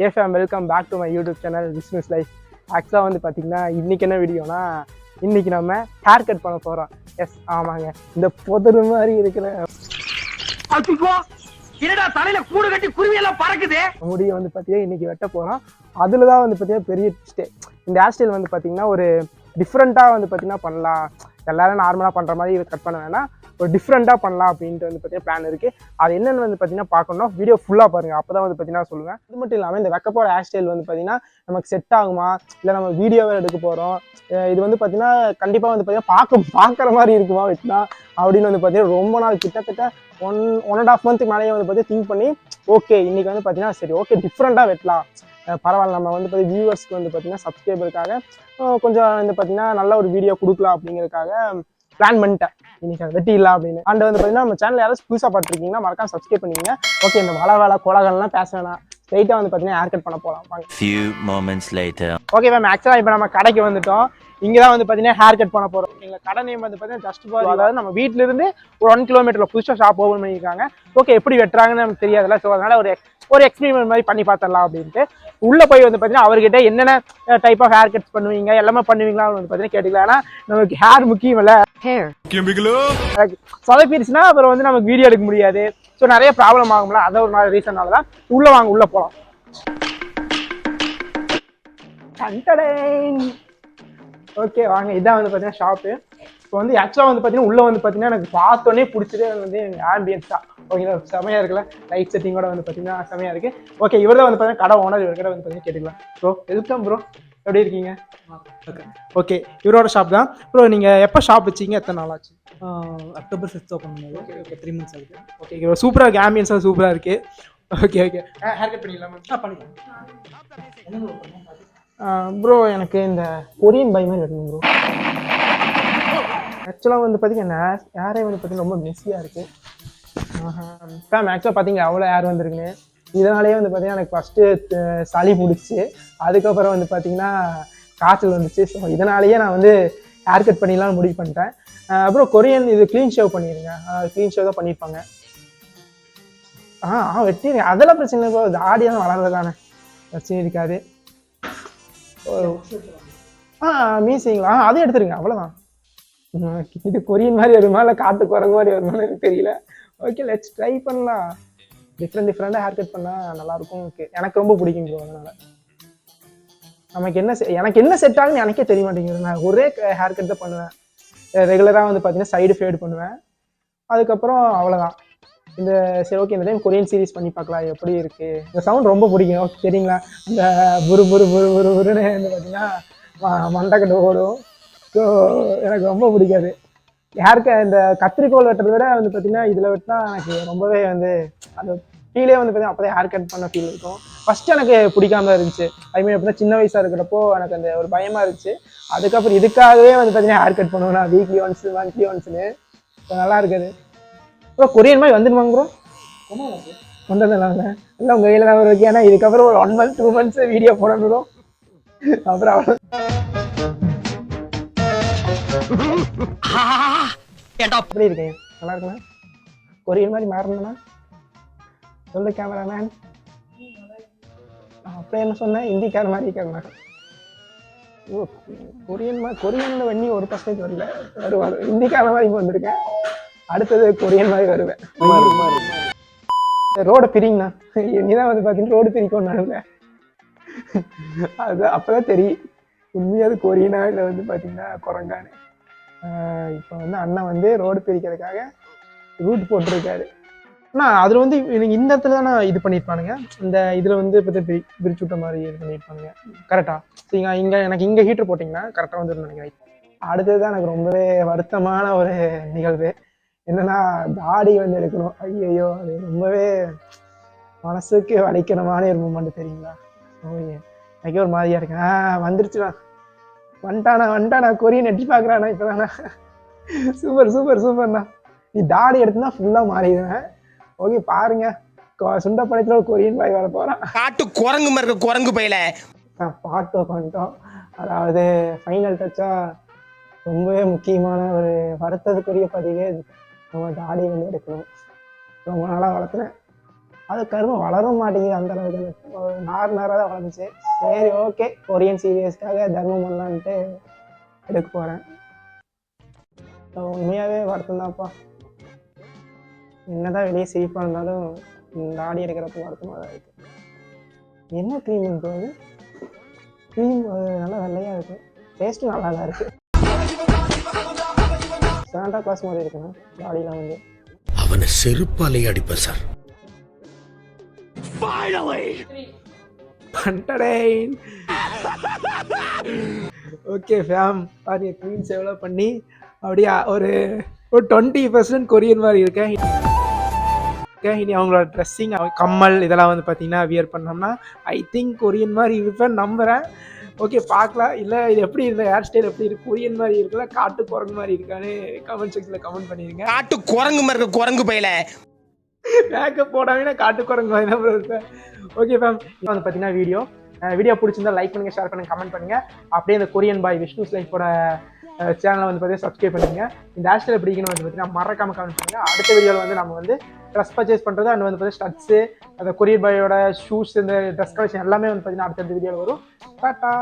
Hey fam welcome back to my YouTube channel business life ஆக்சுவலாக வந்து பார்த்தீங்கன்னா இன்றைக்கி என்ன வீடியோனா இன்றைக்கி நம்ம ஹேர் கட் பண்ண போகிறோம் எஸ் ஆமாங்க. இந்த புதரு மாதிரி இருக்கிற என்னடா தலையில கூடு கட்டி குருவி எல்லாம் பறக்குது? முடியை வந்து பார்த்தீங்கன்னா இன்றைக்கி வெட்ட போகிறோம் அதில் தான் வந்து பார்த்தீங்கன்னா பெரிய ஸ்டே இந்த ஹேர் ஸ்டைல் வந்து பார்த்தீங்கன்னா ஒரு டிஃப்ரெண்ட்டாக வந்து பார்த்தீங்கன்னா பண்ணலாம். எல்லாரும் நார்மலாக பண்ணுற மாதிரி கட் பண்ண வேணாம். ஒரு டிஃப்ரெண்ட்டாக பண்ணலாம் அப்படின்ட்டு வந்து பார்த்தீங்கன்னா பிளான் இருக்குது அது என்னென்னு வந்து பார்த்தீங்கன்னா பார்க்கணும் வீடியோ ஃபுல்லாக பாருங்கள் அப்போ தான் வந்து பார்த்தீங்கன்னா சொல்லுவேன் இது மட்டும் இல்லாமல் இந்த வெக்க ஹேர் ஸ்டைல் வந்து பார்த்தீங்கன்னா நமக்கு செட் ஆகுமா இல்லை நம்ம வீடியோவே எடுக்க போகிறோம் இது வந்து பார்த்தீங்கன்னா கண்டிப்பாக வந்து பார்த்தீங்கன்னா பார்க்க பார்க்குற மாதிரி இருக்குமா வெட்டினா அப்படின்னு வந்து பார்த்தீங்கன்னா ரொம்ப நாள் கிட்டத்தட்ட ஒன் ஒன் அண்ட் ஆஃப் மந்த்துக்கு மேலேயே வந்து பார்த்தீங்கன்னா திங்க் பண்ணி ஓகே இன்னைக்கு வந்து பார்த்தீங்கன்னா சரி ஓகே டிஃப்ரெண்ட்டாக வெட்டலாம் பரவாயில்ல நம்ம வந்து பார்த்தீங்கன்னா வியூவர்ஸ்க்கு வந்து பார்த்தீங்கன்னா சப்ஸ்கிரைபருக்காக கொஞ்சம் வந்து பார்த்தீங்கன்னா நல்ல ஒரு வீடியோ கொடுக்கலாம் அப்படிங்கிறதுக்காக பிளான் பண்ணிட்டேன் இன்னைக்கு அதை வெட்டிடலாம் அப்படின்னு. அண்ட் வந்து பார்த்தீங்கன்னா நம்ம சேனல் யாராவது புதுசாக பார்த்துருக்கீங்கன்னா மறக்காம சப்ஸ்கிரைப் பண்ணிங்க ஓகே இந்த வள வேலை கோலாகல்லாம் பேச வேணாம். ஸ்ட்ரைட்டாக வந்து பார்த்தீங்கன்னா ஹேர் கட் பண்ண போகலாம் வாங்க. Few moments later. Okay ma'am ஆக்சுவலாக இப்போ நம்ம கடைக்கு வந்துட்டோம். இங்கே தான் வந்து பார்த்தீங்கன்னா ஹேர் கட் பண்ண போகிறோம் எங்கள் கடை நேம் வந்து பார்த்தீங்கன்னா ஜஸ்ட் ஃபார் அதாவது நம்ம வீட்ல இருந்து ஒரு ஒன் கிலோமீட்டரில் புதுசாக ஷாப் ஓப்பன் பண்ணியிருக்காங்க. ஓகே எப்படி வெட்டுறாங்கன்னு நமக்கு தெரியாதுல்ல. ஸோ அதனால ஒரு ஒரு எக்ஸ்பெரிமெண்ட் மாதிரி பண்ணி பார்த்துடலாம் அப்படின்ட்டு. உள்ளே போய் வந்து பார்த்தீங்கன்னா அவர்கிட்ட என்னென்ன டைப் ஆஃப் ஹேர் கட்ஸ் பண்ணுவீங்க எல்லாமே பண்ணுவீங்களா வந்து பார்த்தீங்கன்னா கேட்டுக்கலாம். ஏன்னா நமக்கு ஹேர் முக்கியம் இல்லை. சொதப்பிடுச்சுன்னா அப்புறம் வந்து நமக்கு வீடியோ எடுக்க முடியாது. ஸோ நிறைய ப்ராப்ளம் ஆகும்ல. அதை ஒரு நாலு ரீசனால தான் உள்ளே வாங்க உள்ளே போகலாம் ஓகே வாங்க. இதான் வந்து பார்த்தீங்கன்னா ஷாப்பு இப்போ வந்து ஆக்சுவலாக வந்து பார்த்தீங்கன்னா உள்ளே வந்து பார்த்தீங்கன்னா எனக்கு பார்த்தோன்னே பிடிச்சதே வந்து ஆம்பியன்ஸ் தான். ஓகேங்களா? செமையாக இருக்குல்ல? லைட் செட்டிங்கோட வந்து பார்த்தீங்கன்னா செமையாக இருக்குது ஓகே இவர் தான் வந்து பார்த்தீங்கன்னா கடை ஓனர் இவர் கடை வந்து பார்த்தீங்கன்னா கேட்டுக்கலாம். ப்ரோ வெல்கம் ப்ரோ எப்படி இருக்கீங்க? ஓகே இவரோட ஷாப் தான். ப்ரோ நீங்கள் எப்போ ஷாப் வச்சீங்க? எத்தனை நாள் ஆச்சு? அக்டோபர் ஃபிஃப்த் ஓப்பன் பண்ணது. ஓகே த்ரீ மந்த்ஸ் ஆகுது. ஓகே இவ்வளோ சூப்பராக இருக்குது ஆம்பியன்ஸாக சூப்பராக இருக்குது ஓகே ஓகே ஹேர் கட் பண்ணிடலாமா? ஆ பண்ணிக்கலாம். ப்ரோ எனக்கு இந்த கொரியன் பை மாதிரி வெட்டணும் ப்ரோ ஆக்சுவலாக வந்து பார்த்தீங்கன்னா யாரே வந்து பார்த்தீங்கன்னா ரொம்ப மெஸ்ஸியாக இருக்குது ஃபேம் ஆக்சுவலாக பார்த்தீங்க அவ்வளோ யார் வந்திருக்குன்னு. இதனாலேயே வந்து பார்த்தீங்கன்னா எனக்கு ஃபஸ்ட்டு சளி பிடிச்சி அதுக்கப்புறம் வந்து பார்த்தீங்கன்னா காய்ச்சல் வந்துச்சு. ஸோ இதனாலேயே நான் வந்து ஹேர் கட் பண்ணிலாம் முடிவு பண்ணிட்டேன். அப்புறம் கொரியன் இது க்ளீன் ஷேவ் பண்ணிடுங்க. க்ளீன் ஷேவ் தான் பண்ணியிருப்பாங்க. ஆ ஆ வெட்டிடுங்க அதெல்லாம் பிரச்சனை இல்லை ப்ரோ தான் வளர்றது தானே. பிரச்சனை இருக்காது. ஓ. ஆ மீசிங்களா? ஆ அதை எடுத்துருங்க. அவ்வளோதான் இது கொரியன் மாதிரி வருமா? இல்லை காட்டு குரங்கு மாதிரி வருமான்னு எனக்கு தெரியல. ஓகே லெட்ஸ் ட்ரை பண்ணலாம். டிஃப்ரெண்ட் டிஃப்ரெண்டாக ஹேர் கட் பண்ணால் நல்லாயிருக்கும் ஓகே எனக்கு ரொம்ப பிடிக்கும் ப்ரோ அதனால். நமக்கு என்ன எனக்கு என்ன செட் ஆகுன்னு எனக்கே தெரிய மாட்டேங்குது. நான் ஒரே ஹேர் கட் தான் பண்ணுவேன். ரெகுலராக வந்து பார்த்தீங்கன்னா சைடு ஃபேடு பண்ணுவேன். அதுக்கப்புறம் அவ்வளோதான் இந்த சரி ஓகே இந்த டைம் கொரியன் சீரிஸ் பண்ணி பார்க்கலாம். எப்படி இருக்குது இந்த சவுண்ட் ரொம்ப பிடிக்கும். ஓகே சரிங்களா இந்த புரு புரு புரு புரு புருன்னு வந்து பார்த்தீங்கன்னா மண்டக்கட்டு ஓடும். ஸோ எனக்கு ரொம்ப பிடிக்காது. யாருக்கு இந்த கத்திரிக்கோல் வெட்டுறத விட வந்து பார்த்தீங்கன்னா இதில் வெட்டினா எனக்கு ரொம்பவே வந்து அந்த ஃபீலே வந்து பார்த்தீங்கன்னா அப்போதான் ஹேர் கட் பண்ண ஃபீல் இருக்கும். ஃபர்ஸ்ட் எனக்கு பிடிக்காம இருந்துச்சு. ஐ மீன் எப்படின்னா சின்ன வயசாக இருக்கிறப்போ எனக்கு அந்த ஒரு பயமாக இருந்துச்சு. அதுக்கப்புறம் இதுக்காகவே வந்து பார்த்தீங்கன்னா ஹேர் கட் பண்ணுவேன் நான் வீக்லி ஒன்ஸ் மந்த்லி ஒன்ஸ்னு நல்லா இருக்குது. அப்புறம் கொரியன் மாதிரி வந்துடுமாங்க ப்ரோ கொண்டதெல்லாம் இல்லை உங்கள் கையில் தான் ஒரு ஏன்னா இதுக்கப்புறம் ஒரு one month two months video போடணும் அப்புறம் அவ்வளோ எப்படி இருக்கீங்க? நல்லா இருக்குண்ணா கொரியன் மாதிரி மாறணும்னா? சொல்லு கேமராமேன் அப்படியே என்ன சொன்னேன்? ஹிந்திக்கார மாதிரி இருக்காருண்ணா. ஓ கொரியன் மாதிரி கொரியனில் வண்ணி ஒரு பர்சன்டேஜ் வரல. வருவார். ஹிந்திக்கார மாதிரி இப்போ வந்திருக்கேன். அடுத்தது கொரியன் மாதிரி வருவேன். ரோட பிரிங்கண்ணா நீதான் வந்து பார்த்தீங்கன்னா ரோடு பிரிக்கும் நான் அது அப்போதான் தெரியும். உண்மையாக அது கொரியனா இல்லை வந்து பார்த்தீங்கன்னா குரங்கான்னு. இப்போ வந்து அண்ணன் வந்து ரோடு பிரிக்கிறதுக்காக ரூட் போட்டிருக்காரு. அண்ணா அதில் வந்து எனக்கு இந்த இடத்துல தானே இது பண்ணியிருப்பானுங்க? இந்த இதில் வந்து இப்போ பிரி பிரிச்சு விட்ட மாதிரி இது பண்ணியிருப்பானுங்க. கரெக்டாக சரிங்க இங்கே எனக்கு இங்கே ஹீட்டர் போட்டிங்கன்னா கரெக்டாக வந்துடும் நினைக்கிறேன். அடுத்தது தான் எனக்கு ரொம்பவே வருத்தமான ஒரு நிகழ்வு. என்னன்னா தாடி வந்து எடுக்கணும். ஐயையோ அது ரொம்பவே மனசுக்கு வலிக்கணுமான ஒரு மூமெண்ட் தெரியுங்களா? ஓகே எனக்கே ஒரு மாதிரியாக இருக்கு. ஆ வந்துருச்சுண்ணா வந்துட்டானா வந்துட்டானா கொரியன் எட்டி பார்க்குறானா இப்போதானா? சூப்பர் சூப்பர் சூப்பர்ண்ணா. நீ தாடி எடுத்துனா ஃபுல்லாக மாறிடுவேன் ஓகே பாருங்க. கொ- சுண்டப்பாளையத்தில் ஒரு கொரியன் பாய் வர போகிறான் காட்டு குரங்கு மாதிரி இருக்க குரங்கு பையில. பாட்டு உட்காந்துட்டோம் அதாவது ஃபைனல் டச்சாக ரொம்பவே முக்கியமான ஒரு வருத்தத்துக்குரிய பதிவே. நம்ம தாடி வந்து எடுக்கணும். ரொம்ப நாளாக வளர்த்துனேன் அது கரும்பு வளர மாட்டேங்குது அந்த அளவுக்கு. நார் நாராக தான் வளர்ந்துச்சு. சரி ஓகே கொரியன் சீரியஸ்க்காக தர்மம் பண்ணலான்ட்டு எடுக்க போகிறேன் உண்மையாகவே வருத்தம்தான்ப்பா என்னதான் வெளியே சிரிப்பாக இருந்தாலும் இந்த ஆடி எடுக்கிறப்ப வருத்தமாக தான் இருக்குது என்ன க்ரீம் போகுது க்ரீம் நல்லா வெள்ளையாக இருக்கு. டேஸ்ட்டும் நல்லா தான் இருக்கு. சாண்டா கிளாஸ் மாதிரி இருக்குண்ணா பாடியில் வந்து. அவனை செருப்பாலே அடிப்பேன் சார் பண்டடைன் ஓகே ஃபேம் பாருங்க க்ரீன்ஸ் எவ்வளோ பண்ணி அப்படியே ஒரு ஒரு டுவெண்ட்டி பர்சன்ட் கொரியன் மாதிரி இருக்கேன். இனி அவங்களோட ட்ரெஸ்ஸிங் கம்மல் இதெல்லாம் வந்து பார்த்தீங்கன்னா வியர் பண்ணோம்னா ஐ திங்க் கொரியன் மாதிரி இருப்பேன்னு நம்புகிறேன் ஓகே பார்க்கலாம். இல்லை இது எப்படி இந்த ஹேர் ஸ்டைல் எப்படி இருக்கு கொரியன் மாதிரி இருக்குல்ல காட்டு குரங்கு மாதிரி இருக்கான்னு கமெண்ட் செக்ஷனில் கமெண்ட் பண்ணிடுங்க காட்டு குரங்கு மாதிரி இருக்க குரங்கு பையில. மேக்கப் போடாம காட்டு என்ன ஓகே மேம் இப்போ வந்து பார்த்தீங்கன்னா வீடியோ வீடியோ பிடிச்சிருந்தா லைக் பண்ணுங்க ஷேர் பண்ணுங்க கமெண்ட் பண்ணுங்க. அப்படியே இந்த கொரியன் பாய் விஷ்ணுஸ் லைஃபோட சேனலை வந்து பார்த்தீங்கன்னா சப்ஸ்கிரைப் பண்ணுங்க இந்த ஹேர் பிடிக்கணும் வந்து பார்த்தீங்கன்னா மறக்காம கமெண்ட் பண்ணுங்க. அடுத்த வீடியோவில் வந்து நம்ம வந்து ட்ரெஸ் பர்ச்சேஸ் பண்ணுறது அண்ட் வந்து பார்த்தீங்கன்னா ஸ்டட்ஸு அந்த கொரியன் பாயோட ஷூஸ் இந்த ட்ரெஸ் கலெக்ஷன் எல்லாமே வந்து பார்த்தீங்கன்னா அடுத்த வீடியோவில் வரும். டாட்டா